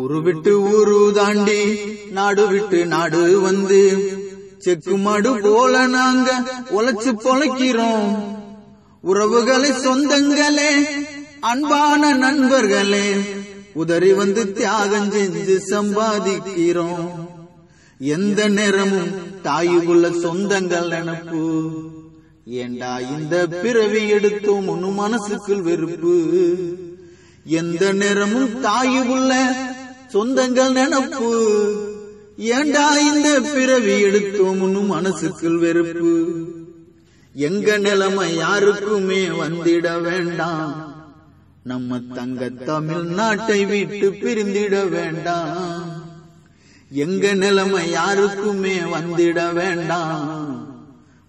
ஊரு விட்டு ஊரு தாண்டி நாடு விட்டு நாடு வந்து செக்கு மாடு போல நாங்க உழைச்சு பொழைக்கிறோம். உறவுகளை சொந்தங்களே அன்பான நண்பர்களே உதறி வந்து தியாகம் செஞ்சு சம்பாதிக்கிறோம். எந்த நேரமும் தாயுக்குள்ள சொந்தங்கள் நினப்பு. ஏண்டா இந்த பிறவி எடுத்தோம் ஒன்னு மனசுக்குள் வெறுப்பு. எந்த நேரமும் தாயுக்குள்ள சொந்தங்கள் நினப்பு. ஏண்டா இந்த பிறவி எடுத்தோம்னு ஒன்னு மனசுக்குள் வெறுப்பு? எங்க நிலைமை யாருக்குமே வந்திட வேண்டாம். நம்ம தங்க தமிழ்நாட்டை விட்டு பிரிந்திட வேண்டாம். எங்க நிலைமை யாருக்குமே வந்திட வேண்டாம்.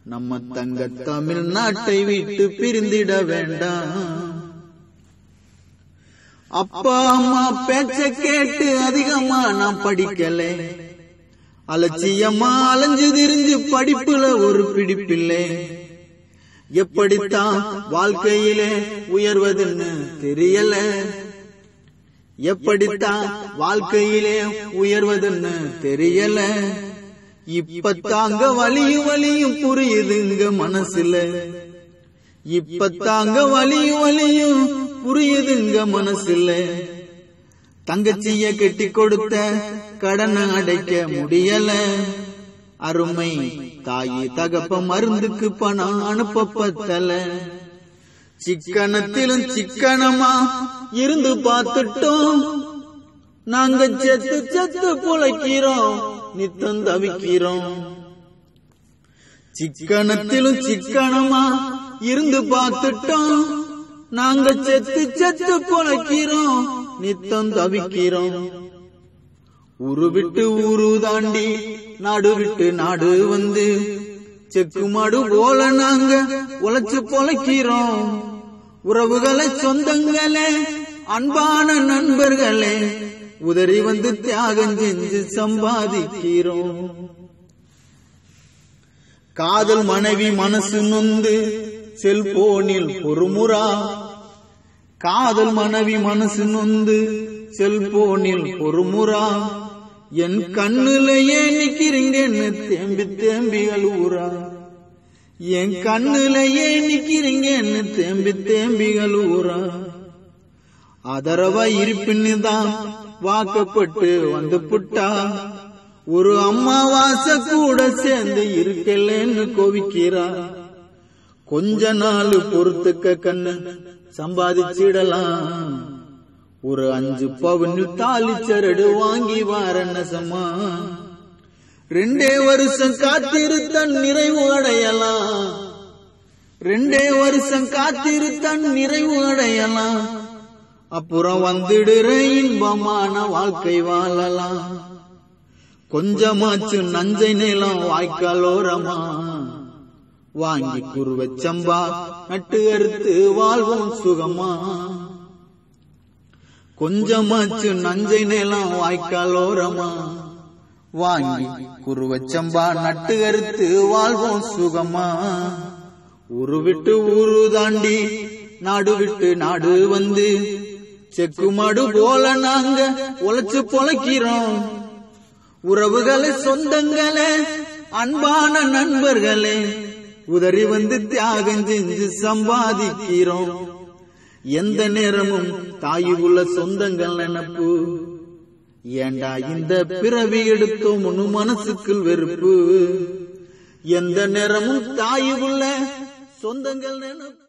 நம்ம தங்க தமிழ்நாட்டை விட்டு பிரிந்திட வேண்டாம். அப்பா அம்மா பேச்ச கேட்டு அதிகமா நான் படிக்கல. அலட்சியமா அலைஞ்சு திரிஞ்சு படிப்புல ஒரு பிடிப்பில்லை. எப்படித்தான் வாழ்க்கையிலே உயர்வதுன்னு தெரியல. எப்படித்தான் வாழ்க்கையிலே உயர்வதுன்னு தெரியல. இப்பத்தாங்க வலியும் வலியும் புரியுதுங்க மனசுல. இப்பத்தாங்க வலியும் வலியும் புரியுதுங்க மனசுல. தங்கச்சிய கெட்டி கொடுத்த கடனை அடைக்க முடியல. அருமை தாயி தகப்ப மருந்துக்கு பணம் அனுப்ப பத்தல. சிக்கனத்திலும் சிக்கனமா இருந்து பார்த்துட்டோம். நாங்க செத்து செத்து புழைக்கிறோம். நித்தம் தவிக்கிறோம். சிக்கனத்திலும் சிக்கனமா இருந்து பார்த்துட்டோம். நாங்க செத்து செத்து பொழைக்கிறோம். நித்தம் தவிக்கிறோம். ஊரு விட்டு ஊரு தாண்டி நாடு விட்டு நாடு வந்து செக்கு மாடு போல நாங்க உழைச்சு பொழைக்கிறோம். உறவுகளை சொந்தங்களே அன்பான நண்பர்களே உதறி வந்து தியாகம் செஞ்சு சம்பாதிக்கிறோம். காதல் மனைவி மனசு நொந்து செல்போனில் பொறுமுறா. காதல் மனைவி மனசு நொந்து செல்போனில் பொறுமுறா. என் கண்ணுலயே நிக்கிறீங்கன்னு தேம்பி தேம்பி அழுவுறா. என் கண்ணுலயே நிக்கிறீங்கன்னு தேம்பி தேம்பி அழுவுறா. அதரவா இருப்பின்னு தான் வாக்கப்பட்டு வந்து புட்டா. ஒரு அம்மாவாச கூட சேர்ந்து இருக்கலன்னு கோவிக்கிறா. கொஞ்ச நாள் பொறுத்துக்க கண்ணு சம்பாதிச்சிடலாம். ஒரு அஞ்சு பவுன் தாலி சரடு வாங்கி வாரணசமா ரெண்டே வருஷம் காத்திருத்தன் நிறைவு அடையலாம். ரெண்டே வருஷம் காத்திருத்தன் நிறைவு அடையலாம். அப்புறம் வந்துடுற இன்பமான வாழ்க்கை வாழலாம். கொஞ்சமாச்சு நஞ்சை நிலம் வாய்க்காலோரமா. வாங்கி குருவச் சம்பா நட்டு அறுத்து வாழ்வோம் சுகமா. கொஞ்சமாச்சு நஞ்சை நிலம் வாய்க்காலோரமா வாங்கி குருவச்சம்பா நட்டு அறுத்து வாழ்வோம் சுகமா. ஊரு விட்டு ஊரு தாண்டி நாடு விட்டு நாடு வந்து செக்கு மாடு போல நாங்க உழைச்சு பொழைக்கிறோம். உறவுகளை சொந்தங்களே அன்பான நண்பர்களே உதறி வந்து தியாகம் செஞ்சு சம்பாதிக்கிறோம். எந்த நேரமும் தாய் உள்ள சொந்தங்கள் நினப்பு. ஏண்டா இந்த பிறவி எடுத்தோம் ஒன்னு மனசுக்குள் வெறுப்பு. எந்த நேரமும் தாயு உள்ள சொந்தங்கள் நினப்பு.